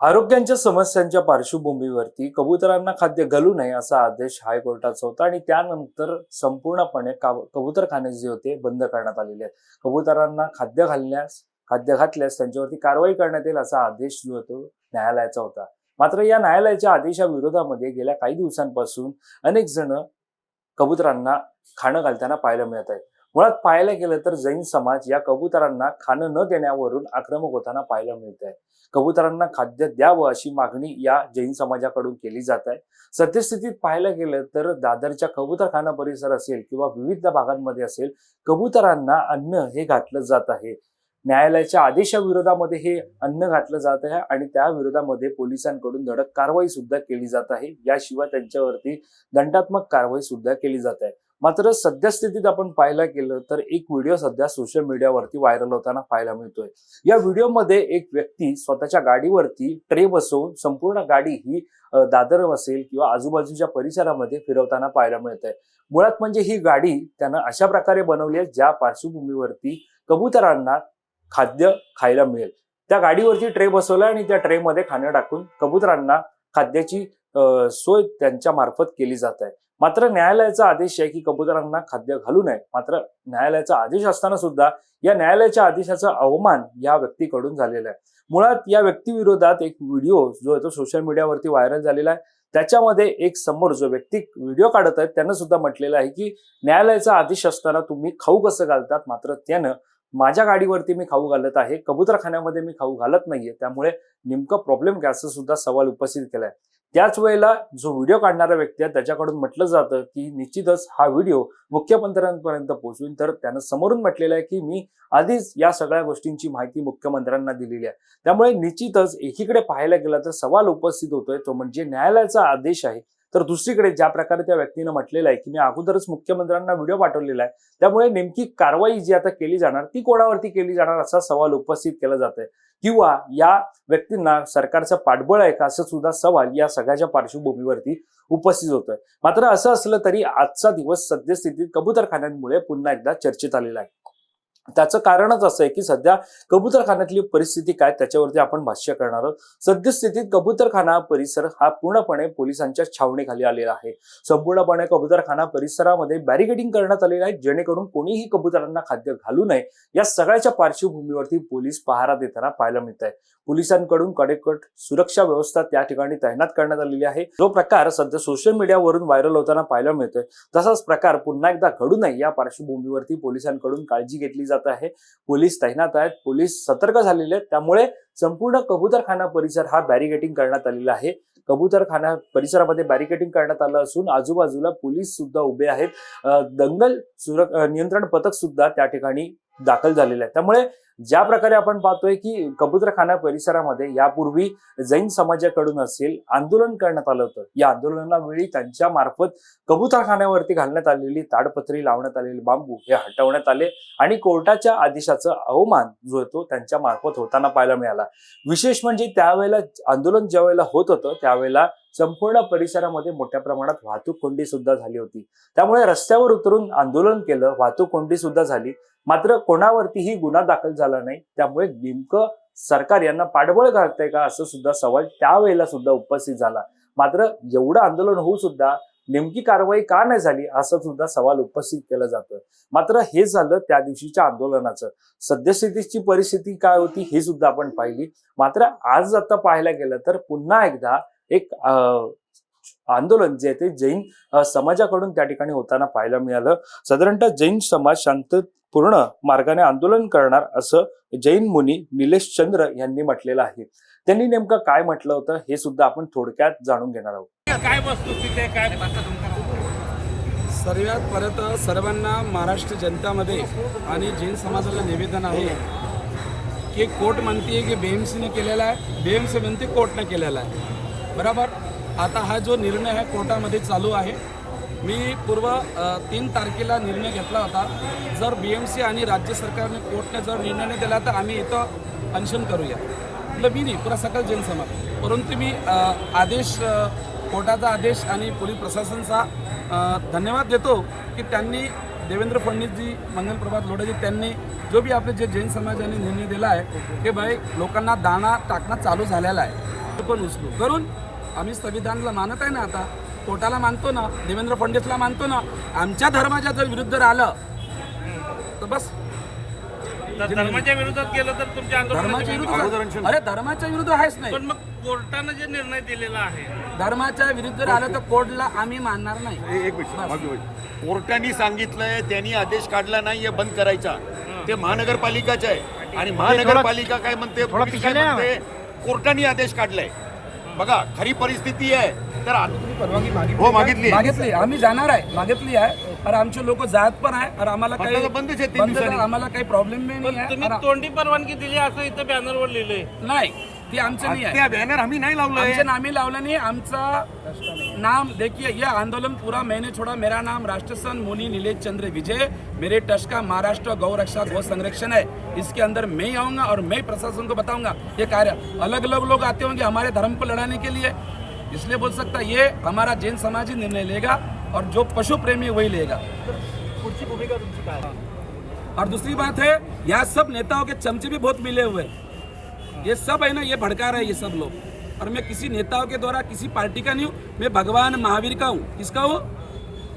आरोग्यांच्या समस्यांच्या पार्श्वभूमीवरती कबुतरांना खाद्य घालू नये असा आदेश हायकोर्टाचा होता आणि त्यानंतर संपूर्णपणे काब- कबुतरखाने जे होते बंद करण्यात आलेले आहेत. कबुतरांना खाद्य घालण्यास खाद्य घातल्यास त्यांच्यावरती कारवाई करण्यात येईल असा आदेश जो होतो न्यायालयाचा होता. मात्र या न्यायालयाच्या आदेशाविरोधामध्ये गेल्या काही दिवसांपासून अनेक जण कबुतरांना खाणं घालताना पाहायला मिळत आहे मुळात पाहायला गेलं तर जैन समाज या कबुतरांना खाणं न देण्यावरून आक्रमक होताना पाहायला मिळत आहे कबुतरांना खाद्य द्यावं अशी मागणी या जैन समाजाकडून केली जात आहे. सद्यस्थितीत पाहायला गेलं तर दादरच्या कबुतरखाना परिसर असेल किंवा विविध भागांमध्ये असेल कबुतरांना अन्न हे घातलं जात आहे. न्यायालयाच्या आदेशाविरोधामध्ये हे अन्न घातलं जात आहे आणि त्या विरोधामध्ये पोलिसांकडून धडक कारवाई सुद्धा केली जात आहे. याशिवाय त्यांच्यावरती दंडात्मक कारवाई सुद्धा केली जात आहे. मात्र सद्यस्थितीत आपण पाहायला गेलं तर एक व्हिडिओ सध्या सोशल मीडियावरती व्हायरल होताना पाहायला मिळतोय. या व्हिडिओमध्ये एक व्यक्ती स्वतःच्या गाडीवरती ट्रे बसवून संपूर्ण गाडी ही दादर असेल किंवा आजूबाजूच्या परिसरामध्ये फिरवताना पाहायला मिळत आहे मुळात म्हणजे ही गाडी त्यानं अशा प्रकारे बनवली आहे ज्या पार्श्वभूमीवरती कबुतरांना खाद्य खायला मिळेल. त्या गाडीवरती ट्रे बसवला आणि त्या ट्रेमध्ये खाणं टाकून कबुतरांना खाद्याची सोय त्यांच्या मार्फत केली जात आहे. मात्र न्यायालयाचा आदेश आहे की कबुतरांना खाद्य घालू नये. मात्र न्यायालयाचा आदेश असताना सुद्धा या न्यायालयाच्या आदेशाचा अवमान या व्यक्तीकडून झालेला आहे. मुळात या व्यक्तीविरोधात एक व्हिडिओ जो आहे तो सोशल मीडियावरती व्हायरल झालेला आहे. त्याच्यामध्ये एक समोर जो व्यक्ती व्हिडिओ काढत आहे त्यानं सुद्धा म्हटलेलं आहे की न्यायालयाचा आदेश असताना तुम्ही खाऊ कसं घालतात? मात्र त्यानं माझ्या गाडीवरती मी खाऊ घालत आहे कबुतरखान्यामध्ये मी खाऊ घालत नाहीये. त्यामुळे नेमकं प्रॉब्लेम काय असं सुद्धा सवाल उपस्थित केलाय. त्याच वेळेला जो व्हिडिओ काढणारा व्यक्ती आहे त्याच्याकडून म्हटलं जातं की निश्चितच हा व्हिडिओ मुख्यमंत्र्यांपर्यंत पोहोचवीन. तर त्यानं समोरून म्हटलेलं आहे की मी आधीच या सगळ्या गोष्टींची माहिती मुख्यमंत्र्यांना दिलेली आहे. त्यामुळे निश्चितच एकीकडे पाहायला गेला तर सवाल उपस्थित होतोय. तो म्हणजे न्यायालयाचा आदेश आहे. तर दुसरीकडे ज्या प्रकारे त्या व्यक्तीनं म्हटलेलं आहे की मी अगोदरच मुख्यमंत्र्यांना व्हिडिओ पाठवलेला आहे त्यामुळे नेमकी कारवाई जी आता केली जाणार ती कोणावरती केली जाणार असा सवाल उपस्थित केला जात आहे किंवा या व्यक्तींना सरकारचं पाठबळ आहे का असं सुद्धा सवाल या सगळ्याच्या पार्श्वभूमीवरती उपस्थित होतोय. मात्र असं असलं तरी आजचा दिवस सद्यस्थितीत कबुतरखान्यांमुळे पुन्हा एकदा चर्चेत आलेला आहे. त्याचं कारणच असं आहे की सध्या कबूतरखान्यातली परिस्थिती काय त्याच्यावरती आपण भाष्य करणार आहोत. सद्यस्थितीत कबुतरखाना परिसर हा पूर्णपणे पोलिसांच्या छावणीखाली आलेला आहे. संपूर्णपणे कबुतरखाना परिसरामध्ये बॅरिकेडिंग करण्यात आलेलं आहे जेणेकरून कोणीही कबुतरांना खाद्य घालू नये. या सगळ्याच्या पार्श्वभूमीवरती पोलीस पहारा देताना पाहायला मिळत आहे. पोलिसांकडून कडेकट सुरक्षा व्यवस्था त्या ठिकाणी तैनात करण्यात आलेली आहे. जो प्रकार सध्या सोशल मीडियावरून व्हायरल होताना पाहायला मिळतोय तसाच प्रकार पुन्हा एकदा घडू नये या पार्श्वभूमीवरती पोलिसांकडून काळजी घेतली जाते आहे. पोलीस तैनात आहेत. पोलीस सतर्क झालेले आहेत. त्यामुळे संपूर्ण कबुतरखाना परिसर हा बॅरिकेटिंग करण्यात आलेला आहे. कबुतरखाना परिसरामध्ये बॅरिकेटिंग करण्यात आलं असून आजूबाजूला पोलीस सुद्धा उभे आहेत. दंगल सुरक नियंत्रण पथक सुद्धा त्या ठिकाणी दाखल झालेलं आहे. त्यामुळे ज्या प्रकारे आपण पाहतोय की कबुतरखाना परिसरामध्ये यापूर्वी जैन समाजाकडून असेल आंदोलन करण्यात आलं होतं. या आंदोलनावेळी त्यांच्या मार्फत कबुतरखान्यावरती घालण्यात आलेली ताडपत्री लावण्यात आलेले बांबू हे हटवण्यात आले आणि कोर्टाच्या आदेशाचं अवमान जो आहे तो त्यांच्या मार्फत होताना पाहायला मिळाला. विशेष म्हणजे त्यावेळेला आंदोलन ज्या वेळेला होत होतं त्यावेळेला संपूर्ण परिसरामध्ये मोठ्या प्रमाणात वाहतूक कोंडी सुद्धा झाली होती. त्यामुळे रस्त्यावर उतरून आंदोलन केलं वाहतूक कोंडी सुद्धा झाली. मात्र कोणावरतीही गुन्हा दाखल झाला नाही. त्यामुळे नेमकं सरकार यांना पाठबळ घालतंय का असं सुद्धा सवाल त्यावेळेला सुद्धा उपस्थित झाला. मात्र एवढं आंदोलन होऊ सुद्धा नेमकी कारवाई का नाही झाली असं सुद्धा सवाल उपस्थित केला जातोय मात्र हे झालं त्या दिवशीच्या आंदोलनाचं. सद्यस्थितीची परिस्थिती काय होती हे सुद्धा आपण पाहिली. मात्र आज आता पाहायला गेलं तर पुन्हा एकदा एक आंदोलन जे ते जैन समाजाकडून त्या ठिकाणी होताना पाहायला मिळालं. साधारणतः जैन समाज शांत शांतपूर्ण मार्गाने आंदोलन करणार असं जैन मुनी निलेश चंद्र यांनी म्हटलेलं आहे. त्यांनी नेमकं काय म्हटलं होतं हे सुद्धा आपण थोडक्यात जाणून घेणार आहोत. काय वस्तुस्थिती काय सर्वात परत सर्वांना महाराष्ट्र जनतामध्ये आणि जैन समाजाला निवेदन आहे की कोर्ट म्हणते की बी एम सीने केलेला आहे बी एम सी म्हणते कोर्टने केलेला आहे. बरोबर? आता हा जो निर्णय आहे कोर्टामध्ये चालू आहे मी पूर्व तीन तारखेला निर्णय घेतला होता. जर बी एम सी आणि राज्य सरकारने कोर्टने जर निर्णय नाही दिला तर आम्ही इथं अनशन करूया. म्हटलं मी नाही पुरा सकल जैन समाज. परंतु मी आदेश कोर्टाचा आदेश आणि पोलीस प्रशासनचा धन्यवाद देतो की त्यांनी देवेंद्र फडणवीसजी मंगलप्रभात लोढेजी त्यांनी जो बी आपले जे जैन समाजाने निर्णय दिला आहे की भाई लोकांना दाणा टाकणं चालू झालेला आहे. पण उचलू. करून आम्ही संविधानला मानत आहे ना आता. कोर्टाला मानतो ना देवेंद्र फडणवीसला मानतो ना आमच्या धर्माच्या जर विरुद्ध राहिलं तर बस. तर धर्माच्या विरोधात गेलं तर तुमच्या धर्माच्या विरुद्ध अरे धर्माच्या विरुद्ध आहेच नाही. पण मग कोर्टानं जे निर्णय दिलेला आहे धर्माच्या विरुद्ध राहिलं तर कोर्टला आम्ही मानणार नाही. एक मिनिट मागे वळ. कोर्टाने सांगितलंय त्यांनी आदेश काढला नाही हे बंद करायचा. ते महानगरपालिकाचे आहे. आणि महानगरपालिका काय म्हणते पोलीस काय म्हणते कोर्टाने आदेश काढलाय. बघा खरी परिस्थिती आहे. तर हो मागितली मागितली आम्ही जाणार आहे. मागितली आहे. और आमचे लोक जात पण आहे. और आम्हाला काही म्हटलं तर बंदच आहे तीन बंद दिवसांनी. आम्हाला काही प्रॉब्लेम नाही आहे. तुम्ही तोंडी परवानगी दिली असं इथं बॅनरवर लिहिलंय. नाही ती आमचं नाही आहे. त्या बॅनर आम्ही नाही लावलंय आमचे नामी लावलं नहीं. आमचा नाम देखिए ये आंदोलन पूरा मैंने छोड़ा. मेरा नाम राष्ट्रसन मुनि नीलेश चंद्र विजय. मेरे ट्रस्ट का महाराष्ट्र गौ रक्षा गौ संरक्षण है. इसके अंदर मैं ही आऊंगा और मैं प्रशासन को बताऊंगा ये कार्य. अलग अलग लोग आते होंगे हमारे धर्म को लड़ाने के लिए. इसलिए बोल सकता ये हमारा जैन समाज ही निर्णय लेगा और जो पशु प्रेमी वही लेगा। और दूसरी बात है यहाँ सब नेताओं के चमचे भी बहुत मिले हुए ये सब है ना ये भड़का रहे ये सब लोग। और मैं किसी नेताओं के द्वारा किसी पार्टी का नहीं हूँ मैं भगवान महावीर का हूँ। किसका हूँ?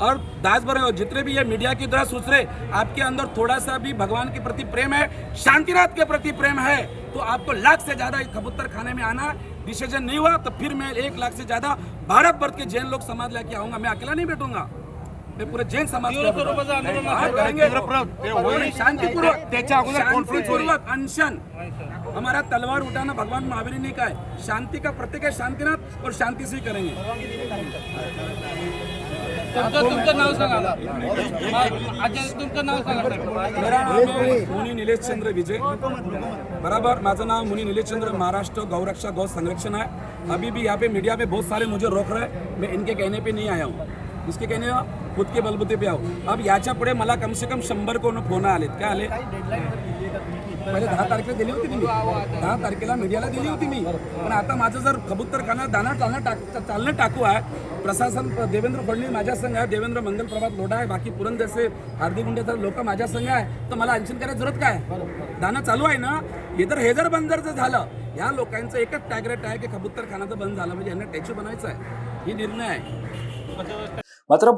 और दास भरे और जितने भी ये मीडिया की द्वारा सोच रहे आपके अंदर थोड़ा सा भी भगवान के प्रति प्रेम है शांतिनाथ के प्रति प्रेम है तो आपको लाख से ज़्यादा कबूतर खाने में आना डिसीजन नहीं हुआ तो फिर मैं एक लाख से ज्यादा भारत भर के जैन लोग समाज लेके आऊंगा मैं अकेला नहीं बैठूंगा। मैं पूरे जैन समाज ते. शांतिपूर्वक त्याच्या अगोदर अनशन। हमारा तलवार उठाना भगवान महावीर ने कहा है। शांति का प्रत्येक है शांतिनाथ और शांति से ही करेंगे। तुमचं तुमचं नाव सांगा तुमचं नाव सांगा मुनि विजय. बराबर माझं नाव मुनि निलेशचंद्र महाराष्ट्र गौरक्षा गौ संरक्षण है अभी भी यहाँ पे मीडिया पे बहुत सारे मुझे रोक रहे हैं. मैं इनके कहने पे नहीं आया हूँ. इसके कहने हो, खुद के बलबुते पे आहो अब याच्यापुढे मला कम से कम शंभर कोण फोन आलेत. काय आले पहिले दहा तारखेला दिली होती मी दहा तारखेला मीडियाला दिली होती मी. पण आता माझं जर कबूतर खाना दाना चालणं टाक चालणं टाकू आहे प्रशासन देवेंद्र फडणवीस माझ्या संघ आहे देवेंद्र मंगल प्रभात लोढा आहे बाकी पुरंदरचे हार्दिक गुंडे तर लोक माझ्या संघ आहे तर मला अनशन करायची जरूरत काय? दाना चालू आहे ना? हे हे जर बंद जर झालं या लोकांचं एकच टार्गेट आहे की कबूतर खानाचं बंद झालं म्हणजे यांना टॅक्सी बनवायचं आहे. ही निर्णय आहे. मात्र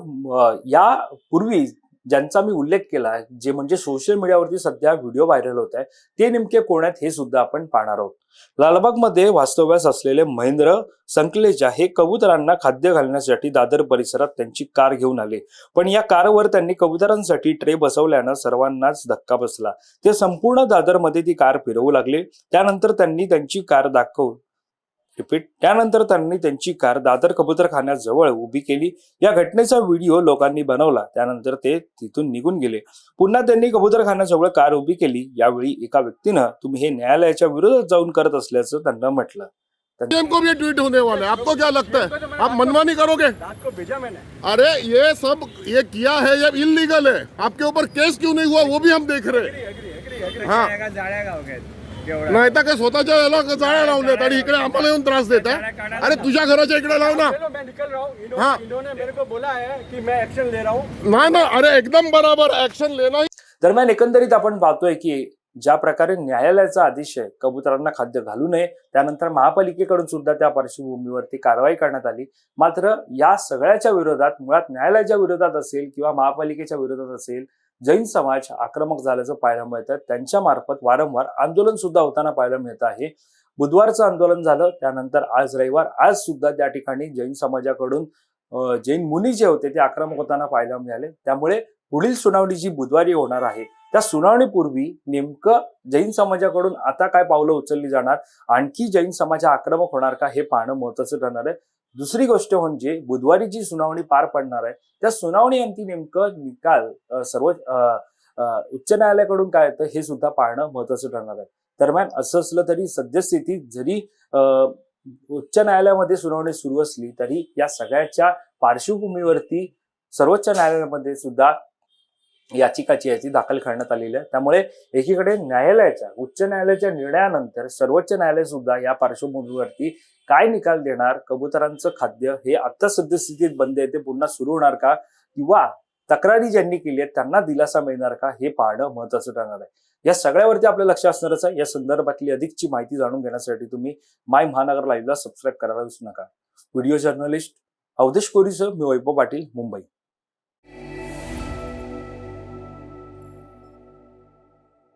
या यापूर्वी ज्यांचा मी उल्लेख केला आहे जे म्हणजे सोशल मीडियावरती सध्या व्हिडिओ व्हायरल होत आहे ते नेमके कोण आहेत हे सुद्धा आपण पाहणार आहोत. लालबागमध्ये वास्तव्यास असलेले महेंद्र संकलेजा हे कबुतरांना खाद्य घालण्यासाठी दादर परिसरात त्यांची कार घेऊन आले. पण या कारवर त्यांनी कबुतरांसाठी ट्रे बसवल्यानं सर्वांनाच धक्का बसला. ते संपूर्ण दादरमध्ये ती कार फिरवू लागले. त्यानंतर त्यांनी त्यांची कार दाखवून रिपीट. त्यानंतर त्यांनी त्यांची कार दादर कबुतरखान्याजवळ उभी केली. या घटनेचा व्हिडिओ लोकांनी बनवला. त्यानंतर ते तिथून निघून गेले. पुन्हा त्यांनी कबुतरखान्याजवळ कार उभी केली. यावेळी एका व्यक्तीनं तुम्ही हे न्यायालयाच्या विरोधात जाऊन करत असल्याचं त्यांना म्हटलं. को भी ये ट्वीट होने वाला है. आपको क्या लगता है? आप मनमानी करोगे? अरे ये सब ये किया है ये इलीगल है. आपके ऊपर केस क्यों नहीं हुआ? वो भी हम देख रहे हैं. हाँ। नाही तर काय स्वतःच्या याला जाळ्या लावल्यात आणि इकडे आम्हाला येऊन त्रास देत आहे अरे तुझ्या घराच्या इकडे लाव ना. चलो मैं निकल रहा हूँ. इन्हों- हाँ। इन्होंने मेरे को बोला है कि मैं एक्शन ले रहा हूँ। नाही ना अरे एकदम बराबर ऍक्शन लेना दरम्यान एकंदरीत आपण पाहतोय की ज्या प्रकारे न्यायालयाचा आदेश आहे कबुतरांना खाद्य घालू नये त्यानंतर महापालिकेकडून सुद्धा त्या पार्श्वभूमीवरती कारवाई करण्यात आली. मात्र या सगळ्याच्या विरोधात मुळात न्यायालयाच्या विरोधात असेल किंवा महापालिकेच्या विरोधात असेल जैन समाज आक्रमक झाल्याचं पाहायला मिळतं त्यांच्या मार्फत वारंवार आंदोलन सुद्धा होताना पाहायला मिळत आहे. बुधवारचं आंदोलन झालं त्यानंतर आज रविवार आज सुद्धा त्या ठिकाणी जैन समाजाकडून जैन मुनी जे होते ते आक्रमक होताना पाहायला मिळाले. त्यामुळे पुढील सुनावणी जी बुधवारी होणार आहे त्या सुनावणीपूर्वी नेमकं जैन समाजाकडून आता काय पावलं उचलली जाणार? आणखी जैन समाज आक्रमक होणार का हे पाहणं महत्वाचं ठरणार आहे. दुसरी गोष्ट म्हणजे बुधवारी जी सुनावणी पार पडणार आहे त्या सुनावणी अंती नेमकं निकाल सर्व अं, उच्च न्यायालयाकडून काय येतं हे सुद्धा पाहणं महत्वाचं ठरणार आहे. दरम्यान असं असलं तरी सद्यस्थितीत जरी उच्च न्यायालयामध्ये सुनावणी सुरू असली तरी या सगळ्याच्या पार्श्वभूमीवरती सर्वोच्च न्यायालयामध्ये सुद्धा याचिकाची याची दाखल करण्यात आलेली आहे. त्यामुळे एकीकडे न्यायालयाच्या उच्च न्यायालयाच्या निर्णयानंतर सर्वोच्च न्यायालय सुद्धा या पार्श्वभूमीवरती काय निकाल देणार कबुतरांचं खाद्य हे आता सद्यस्थितीत बंद आहे ते पुन्हा सुरू होणार का? किंवा तक्रारी ज्यांनी केली आहेत त्यांना दिलासा मिळणार का? हे पाहणं महत्वाचं ठरणार आहे. या सगळ्यावरती आपलं लक्ष असणारच आहे. या संदर्भातली अधिकची माहिती जाणून घेण्यासाठी तुम्ही माय महानगर लाईव्हला सबस्क्राईब करायला विसरू नका. व्हिडिओ जर्नलिस्ट अवधेश कोरीसह मी वैभव पाटील मुंबई.